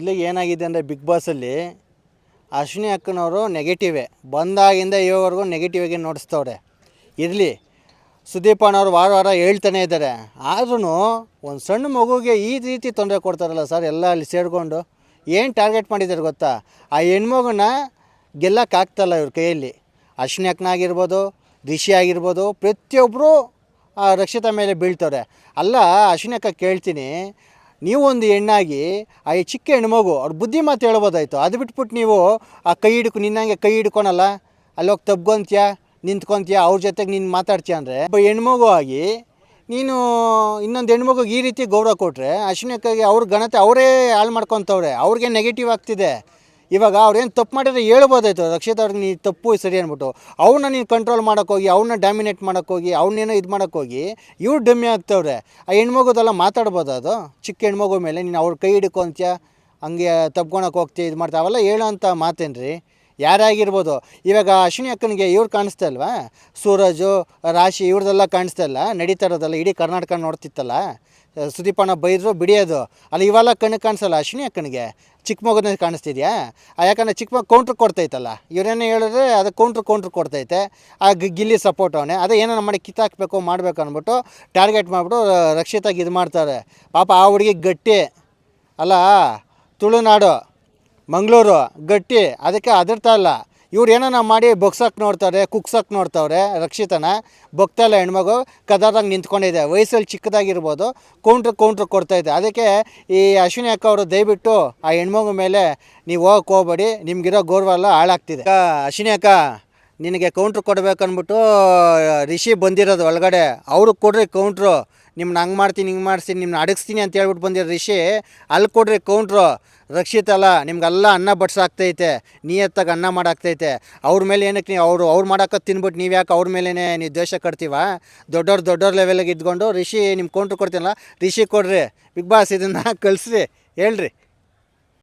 ಇಲ್ಲಿಗೆ ಏನಾಗಿದೆ ಅಂದರೆ ಬಿಗ್ ಬಾಸಲ್ಲಿ ಅಶ್ವಿನಿ ಅಕ್ಕನವರು ನೆಗೆಟಿವೇ ಬಂದಾಗಿಂದ ಇವರೆಗೂ ನೆಗೆಟಿವ್ ಆಗಿ ನೋಡಿಸ್ತವ್ರೆ. ಇರಲಿ, ಸುದೀಪ್ ಅಣ್ಣವ್ರು ವಾರ ವಾರ ಹೇಳ್ತಾನೆ ಇದ್ದಾರೆ. ಆದ್ರೂ ಒಂದು ಸಣ್ಣ ಮಗುಗೆ ಈ ರೀತಿ ತೊಂದರೆ ಕೊಡ್ತಾರಲ್ಲ ಸರ್ ಎಲ್ಲ ಅಲ್ಲಿ ಸೇರಿಕೊಂಡು ಏನು ಟಾರ್ಗೆಟ್ ಮಾಡಿದ್ದಾರೆ ಗೊತ್ತಾ? ಆ ಹೆಣ್ಮಗುನ ಗೆಲ್ಲಕ್ಕಾಗ್ತಲ್ಲ ಇವ್ರ ಕೈಯಲ್ಲಿ. ಅಶ್ವಿನಿ ಅಕ್ಕನಾಗಿರ್ಬೋದು, ರಿಷಿ ಆಗಿರ್ಬೋದು ಪ್ರತಿಯೊಬ್ಬರು ರಕ್ಷಿತಾ ಮೇಲೆ ಬೀಳ್ತವ್ರೆ ಅಲ್ಲ, ಅಶ್ವಿನಿ ಅಕ್ಕ ಕೇಳ್ತೀನಿ ನೀವು ಒಂದು ಹೆಣ್ಣಾಗಿ ಆ ಚಿಕ್ಕ ಹೆಣ್ಮಗು ಅವ್ರ ಬುದ್ಧಿ ಮಾತು ಹೇಳ್ಬೋದಾಯ್ತು. ಅದು ಬಿಟ್ಬಿಟ್ಟು ನೀವು ಆ ಕೈ ಹಿಡ್ಕೊ ನಿನ್ನಂಗೆ ಕೈ ಹಿಡ್ಕೊಳಲ್ಲ. ಅಲ್ಲಿ ಹೋಗಿ ತಬ್ಕೊಂತೀಯ, ನಿಂತ್ಕೊಂತೀಯ, ಅವ್ರ ಜೊತೆಗೆ ನೀನು ಮಾತಾಡ್ತೀಯ ಅಂದರೆ, ಒಬ್ಬ ಹೆಣ್ಮಗು ಆಗಿ ನೀನು ಇನ್ನೊಂದು ಹೆಣ್ಮಗುಗೆ ಈ ರೀತಿ ಗೌರವ ಕೊಟ್ಟರೆ ಅಶ್ವಿನಕ್ಕಾಗಿ ಅವ್ರ ಘನತೆ ಅವರೇ ಹಾಳು ಮಾಡ್ಕೊತವ್ರೆ, ಅವ್ರಿಗೆ ನೆಗೆಟಿವ್ ಆಗ್ತಿದೆ. ಇವಾಗ ಅವ್ರೇನು ತಪ್ಪು ಮಾಡಿದ್ರೆ ಹೇಳ್ಬೋದಾಯ್ತು. ರಕ್ಷಿತ್ ಅವ್ರಿಗೆ ನೀನು ತಪ್ಪು, ಸರಿ ಅಂದ್ಬಿಟ್ಟು ಅವ್ರನ್ನ ನೀನು ಕಂಟ್ರೋಲ್ ಮಾಡೋಕ್ಕೋಗಿ ಅವ್ರನ್ನ ಡಾಮಿನೇಟ್ ಮಾಡೋಕ್ಕೋಗಿ ಅವ್ರನ್ನೇನೋ ಇದು ಮಾಡೋಕ್ಕೋಗಿ ಇವ್ರು ಡಮ್ಮಿ ಆಗ್ತವ್ರೆ. ಆ ಹೆಣ್ಮಗುದೆಲ್ಲ ಮಾತಾಡ್ಬೋದು ಅದು? ಚಿಕ್ಕ ಹೆಣ್ಮಗು ಮೇಲೆ ನೀನು ಅವ್ರ ಕೈ ಹಿಡ್ಕೊಂತ್ಯ? ಹಂಗೆ ತಪ್ಕೊಳಕ್ಕೆ ಹೋಗ್ತೀಯ, ಇದು ಮಾಡ್ತಾವಲ್ಲ ಹೇಳೋ ಅಂಥ ಮಾತೇನ್ರಿ ಯಾರಾಗಿರ್ಬೋದು? ಇವಾಗ ಅಶ್ವಿನಿ ಅಕ್ಕನಿಗೆ ಇವ್ರು ಕಾಣಿಸ್ತಾ ಇಲ್ವಾ? ಸೂರಜು, ರಾಶಿ ಇವ್ರದೆಲ್ಲ ಕಾಣಿಸ್ತಾ ಇಲ್ಲ. ನಡೀತಾ ಇರೋದಲ್ಲ ಇಡೀ ಕರ್ನಾಟಕ ನೋಡ್ತಿತ್ತಲ್ಲ? ಸುದೀಪಣ್ಣ ಬೈದ್ರು ಬಿಡಿಯೋದು ಅಲ್ಲಿ ಇವೆಲ್ಲ ಕಣ್ಣಿಗೆ ಕಾಣಿಸಲ್ಲ ಅಶ್ವಿನಿ ಅಕ್ಕನಿಗೆ? ಚಿಕ್ಕ ಮಗುನೇ ಕಾಣಿಸ್ತಿದ್ಯಾ? ಯಾಕಂದರೆ ಚಿಕ್ಕ ಮಗು ಕೌಂಟ್ರ್ ಕೊಡ್ತೈತಲ್ಲ? ಇವರೇನು ಹೇಳಿದ್ರೆ ಅದು ಕೌಂಟ್ರ್ ಕೌಂಟ್ರ್ ಕೊಡ್ತೈತೆ. ಆ ಗಿಲ್ಲಿ ಸಪೋರ್ಟ್ ಅವನೇ. ಅದೇ ಏನೋ ಮಾಡಿ ಕಿತ್ತಾಕಬೇಕು ಮಾಡಬೇಕು ಅಂದ್ಬಿಟ್ಟು ಟಾರ್ಗೆಟ್ ಮಾಡಿಬಿಟ್ಟು ರಕ್ಷಿತಾಗಿ ಇದು ಮಾಡ್ತಾರೆ. ಪಾಪ ಆ ಹುಡುಗಿ ಗಟ್ಟಿ. ಅಲ್ಲ? ತುಳುನಾಡು. ಮಂಗಳೂರು, ಗಟ್ಟಿ, ಅದಕ್ಕೆ ಅದರ್ತಾ ಇಲ್ಲ. ಇವ್ರು ಏನಾನ ಮಾಡಿ ಬೊಗ್ಸಕ್ಕೆ ನೋಡ್ತಾರೆ ಕುಗ್ಸಕ್ಕೆ ನೋಡ್ತಾವ್ರೆ, ರಕ್ಷಿತನ ಬೊಗ್ತಾ ಇಲ್ಲ ಹೆಣ್ಮಗು ಕದಾದಾಗ ನಿಂತ್ಕೊಂಡಿದೆ. ವಯಸ್ಸಲ್ಲಿ ಚಿಕ್ಕದಾಗಿರ್ಬೋದು ಕೌಂಟ್ರ್ ಕೌಂಟ್ರ್ ಕೊಡ್ತಾಯಿದೆ ಅದಕ್ಕೆ ಈ ಅಶ್ವಿನಿ ಅಕ್ಕ ಅವರು ದಯವಿಟ್ಟು ಆ ಹೆಣ್ಮಗು ಮೇಲೆ ನೀವು ಹೋಗಕ್ಕೆ ಹೋಗ್ಬೇಡಿ, ನಿಮ್ಗಿರೋ ಗೌರವ ಎಲ್ಲ ಹಾಳಾಗ್ತಿದೆ. ಅಶ್ವಿನಿ ಅಕ್ಕ. ನಿನಗೆ ಕೌಂಟ್ರ್ ಕೊಡ್ಬೇಕನ್ಬಿಟ್ಟು ರಿಷಿ ಬಂದಿರೋದು ಒಳಗಡೆ. ಅವ್ರಿಗೆ ಕೊಡ್ರಿ ಕೌಂಟ್ರು ನಿಮ್ಮನ್ನ ಹಂಗೆ ಮಾಡ್ತೀನಿ, ಹಿಂಗೆ ಮಾಡಿಸ್ತೀನಿ ನಿಮ್ಮನ್ನ ಅಡಗಿಸ್ತೀನಿ ಅಂತ ಹೇಳ್ಬಿಟ್ಟು ಬಂದಿರೋ ರಿಷಿ, ಅಲ್ಲಿ ಕೊಡ್ರಿ ಕೌಂಟ್ರು ರಕ್ಷಿತ್ ಅಲ್ಲ, ನಿಮ್ಗೆಲ್ಲ ಅನ್ನ ಬಡ್ಸಾಗ್ತೈತೆ ನಿಯತ್ತಾಗಿ ಅನ್ನ ಮಾಡಾಕ್ತೈತೆ ಅವ್ರ ಮೇಲೆ ಏನಕ್ಕೆ ನೀವು ಅವರು, ಅವ್ರು ಮಾಡಾಕ ತಿನ್ಬಿಟ್ಟು ನೀವು ಯಾಕೆ ಅವ್ರ ಮೇಲೇ ನೀವು ದ್ವೇಷ ಕಟ್ತೀವ? ದೊಡ್ಡವ್ರು ದೊಡ್ಡವ್ರ ಲೆವೆಲಿಗೆ ಇದ್ಕೊಂಡು ರಿಷಿ ನಿಮ್ಮ ಕೌಂಟ್ರ್ ಕೊಡ್ತೀನಲ್ಲ, ರಿಷಿ ಕೊಡ್ರಿ. ಬಿಗ್ ಬಾಸ್ ಇದನ್ನು ಕಳಿಸ್ರಿ. ಹೇಳ್ರಿ.